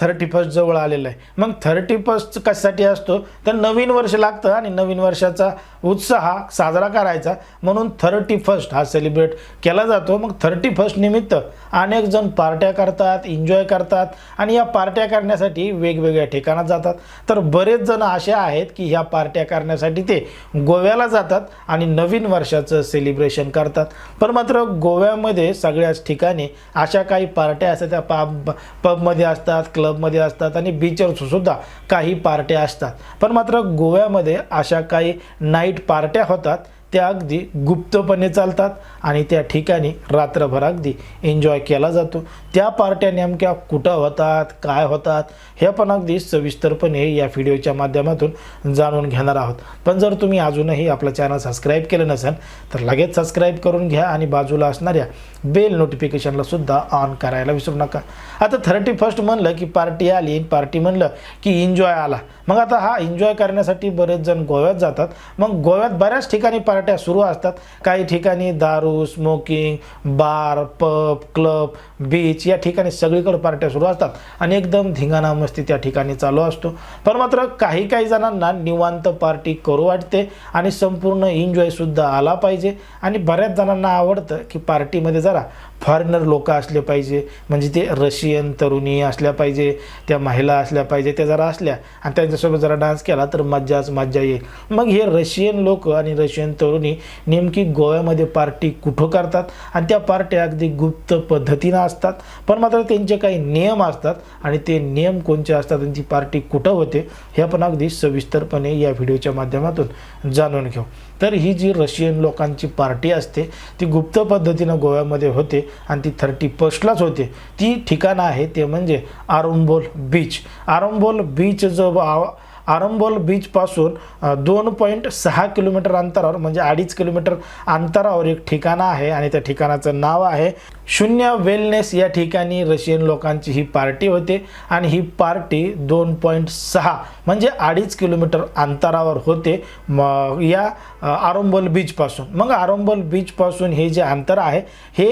Thirty first जवळ आलेला आहे. मग थर्टी फर्स्ट कशासाठी असतो? तर नवीन वर्ष लागतं आणि नवीन वर्षाचा उत्साह साजरा करायचा. म्हणून थर्टी फर्स्ट हा सेलिब्रेट केला जातो. मग थर्टी फर्स्ट निमित्त अनेक जण पार्ट्या करतात एन्जॉय करतात आणि या पार्ट्या करण्यासाठी वेगवेगळ्या ठिकाणात जातात. तर बरेच जण असे आहेत की ह्या पार्ट्या करण्यासाठी ते गोव्याला जातात आणि नवीन वर्षाचं सेलिब्रेशन करतात. पण मात्र गोव्यामध्ये सगळ्याच ठिकाणी अशा काही पार्ट्या असतात. त्या पब पबमध्ये असतात क्लब क्लबमध्ये असतात आणि बीचवरसुद्धा काही पार्ट्या असतात. पण मात्र गोव्यामध्ये अशा काही नाईट पार्ट्या होतात त्या अगदी गुप्तपणे चालतात आणि त्या ठिकाणी रात्रभर अगदी एन्जॉय केला जातो. त्या पार्ट्या नेमक्या कुठं होतात काय होतात हे पण अगदी सविस्तरपणे या व्हिडिओच्या माध्यमातून जाणून घेणार आहोत. पण जर तुम्ही अजूनही आपलं चॅनल सबस्क्राईब केलं नसेल तर लगेच सबस्क्राईब करून घ्या आणि बाजूला असणाऱ्या बेल नोटिफिकेशनला सुद्धा ऑन करायला विसरू नका. आता थर्टी फर्स्ट म्हणलं की पार्टी आली पार्टी म्हणलं की एन्जॉय आला. मग आता हा एन्जॉय करण्यासाठी बरेच जण गोव्यात जातात. मग गोव्यात बऱ्याच ठिकाणी पार्ट्या सुरू असतात. काही ठिकाणी दारू smoking bar pub club beach या ठिकाणी सगळीकडे पार्ट्या सुरू असतात. आणि एकदम धिंगाणा मस्ती त्या ठिकाणी चालू असतो. पण मात्र काही काही जणांना निवांत पार्टी करू वाटते आणि संपूर्ण एन्जॉयसुद्धा आला पाहिजे. आणि बऱ्याच जणांना आवडतं की पार्टीमध्ये जरा फॉरेनर लोक असले पाहिजे म्हणजे ते रशियन तरुणी असल्या पाहिजे त्या महिला असल्या पाहिजे त्या जरा असल्या आणि त्यांच्यासोबत जरा डान्स केला तर मज्जाच मज्जा येईल. मग हे रशियन लोक आणि रशियन तरुणी नेमकी गोव्यामध्ये पार्टी कुठं करतात? आणि त्या पार्ट्या अगदी गुप्त पद्धतीनं असतात. पण मात्र त्यांचे काही नियम असतात आणि ते नियम कोणते असतात आणि ती पार्टी कुठं होते हे आपण अगदी सविस्तरपणे या व्हिडिओच्या माध्यमातून जाणून घेऊ. तर ही जी रशियन लोकांची पार्टी असते ती गुप्त पद्धतीनं गोव्यामध्ये होते आणि ती थर्टी फर्स्टलाच होते. ती ठिकाणं आहे ते म्हणजे आरंबोल बीच. आरंबोल बीच जो आरंबोल बीचपासून दोन पॉईंट सहा किलोमीटर अंतरावर म्हणजे अडीच किलोमीटर अंतरावर एक ठिकाण आहे आणि त्या ठिकाणाचं नाव आहे शून्य वेलनेस या ठिकाणी रशियन लोकांची ही पार्टी होते आणि ही पार्टी दोन पॉईंट सहा म्हणजे अडीच किलोमीटर अंतरावर होते म या अ, बीचपासून मग आरंबोल बीचपासून हे जे अंतर आहे हे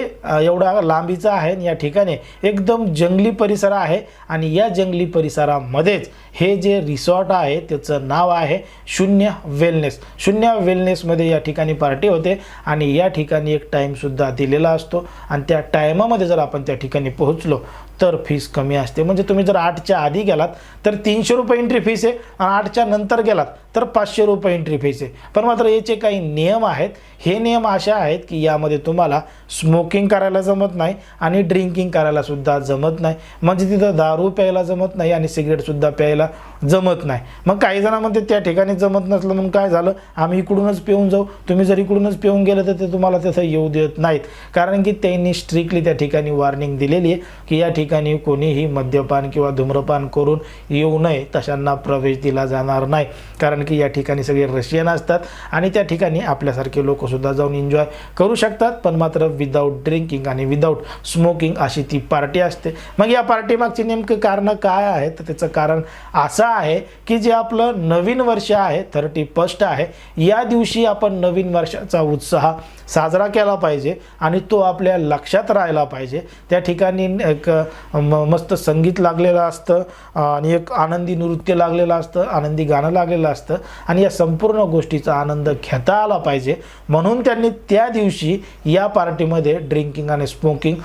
एवढा लांबीचं आहे आणि या ठिकाणी एकदम जंगली परिसर आहे आणि या जंगली परिसरामध्येच हे जे रिसॉर्ट आहे त्याचं नाव आहे शून्य वेलनेस शून्य वेलनेसमध्ये या ठिकाणी पार्टी होते आणि या ठिकाणी एक टाईमसुद्धा दिलेला असतो आणि त्या टायमामध्ये जर आपण त्या ठिकाणी पोहोचलो तर फीस कमी असते. म्हणजे तुम्ही जर आठच्या आधी गेलात तर तीनशे रुपये एंट्री फीस आहे आणि आठच्या नंतर गेलात तर पाचशे रुपये एंट्री फीस आहे. पण मात्र याचे काही नियम आहेत हे नियम असे आहेत की यामध्ये तुम्हाला स्मोकिंग करायला जमत नाही आणि ड्रिंकिंग करायलासुद्धा जमत नाही. म्हणजे तिथं दारू प्यायला जमत नाही आणि सिगरेटसुद्धा प्यायला जमत नाही. मग काही जणांमध्ये त्या ठिकाणी जमत नसलं म्हणून काय झालं? आम्ही इकडूनच पिऊन जाऊ. तुम्ही जर इकडूनच पिऊन गेलं तर ते तुम्हाला तिथं येऊ देत नाहीत. कारण की त्यांनी स्ट्रिक्टली त्या ठिकाणी वॉर्निंग दिलेली आहे की या ठिकाणी ठिकाणी कोणीही मद्यपान किंवा धूम्रपान करून येऊ नये तशांना प्रवेश दिला जाणार नाही. कारण की या ठिकाणी सगळे रशियन असतात आणि त्या ठिकाणी आपल्यासारखे लोकसुद्धा जाऊन एन्जॉय करू शकतात. पण मात्र विदाऊट ड्रिंकिंग आणि विदाऊट स्मोकिंग अशी ती पार्टी असते. मग या पार्टीमागची नेमकं कारणं काय आहे तर त्याचं कारण असं आहे की जे आपलं नवीन वर्ष आहे थर्टी फर्स्ट आहे या दिवशी आपण नवीन वर्षाचा उत्साह साजरा केला पाहिजे आणि तो आपल्या लक्षात राहायला पाहिजे. त्या ठिकाणी एक म- मस्त संगीत लागलेलं असतं आणि एक आनंदी नृत्य लागलेलं असतं आनंदी गाणं लागलेलं असतं आणि या संपूर्ण गोष्टीचा आनंद घेता आला पाहिजे. म्हणून त्यांनी त्या दिवशी या पार्टीमध्ये ड्रिंकिंग आणि स्मोकिंग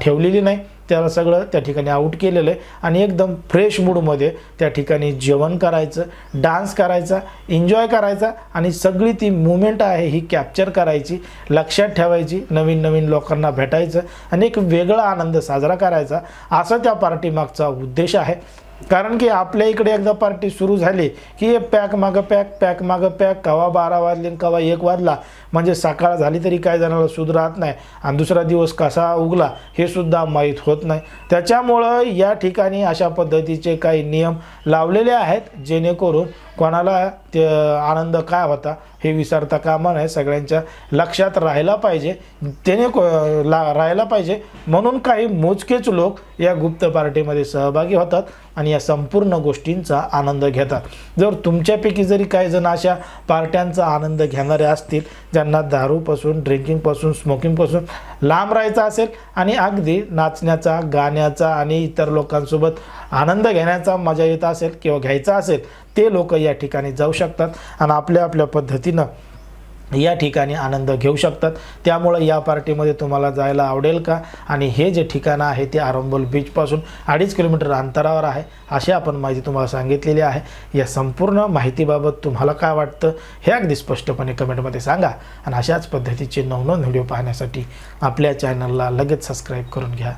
ठेवलेली नाही. त्याला सगळं त्या ठिकाणी आऊट केलेलं आहे. आणि एकदम फ्रेश मूडमध्ये त्या ठिकाणी जेवण करायचं डान्स करायचा एन्जॉय करायचा आणि सगळी ती मुमेंट आहे ही कॅप्चर करायची लक्षात ठेवायची नवीन नवीन लोकांना भेटायचं आणि एक वेगळा आनंद साजरा करायचा. असा त्या पार्टीमागचा उद्देश आहे. कारण की आपल्या इकडे एकदा पार्टी सुरू झाली की हे पॅक मागं पॅक पॅक मागं पॅक कवा बारा वाजले कवा एक वाजला. म्हणजे सकाळ झाली तरी काय जणाला सुद राहत नाही आणि दुसरा दिवस कसा उगला हे सुद्धा माहीत होत नाही. त्याच्यामुळं या ठिकाणी अशा पद्धतीचे काही नियम लावलेले आहेत जेणेकरून कोणाला ते आनंद काय होता हे विसरता कामा नये सगळ्यांच्या लक्षात राहायला पाहिजे त्याने ला राहायला पाहिजे. म्हणून काही मोजकेच लोक या गुप्त पार्टीमध्ये सहभागी होतात आणि या संपूर्ण गोष्टींचा आनंद घेतात. जर तुमच्यापैकी जरी काही जण अशा पार्ट्यांचा आनंद घेणारे असतील ज्यांना दारूपासून ड्रिंकिंगपासून स्मोकिंगपासून लांब राहायचं असेल आणि अगदी नाचण्याचा गाण्याचा आणि इतर लोकांसोबत आनंद घेण्याचा मजा येत असेल किंवा घ्यायचा असेल ते लोक या ठिकाणी जाऊ शकतात आणि आपल्या आपल्या पद्धतीनं या ठिकाणी आनंद घेऊ शकतात. त्यामुळं या पार्टीमध्ये तुम्हाला जायला आवडेल का? आणि हे जे ठिकाणं आहे ते आरंबोल बीचपासून अडीच किलोमीटर अंतरावर आहे अशी आपण माहिती तुम्हाला सांगितलेली आहे. या संपूर्ण माहितीबाबत तुम्हाला काय वाटतं हे अगदी स्पष्टपणे कमेंटमध्ये सांगा. आणि अशाच पद्धतीचे नवनवीन व्हिडिओ पाहण्यासाठी आपल्या चॅनलला लगेच सबस्क्राईब करून घ्या.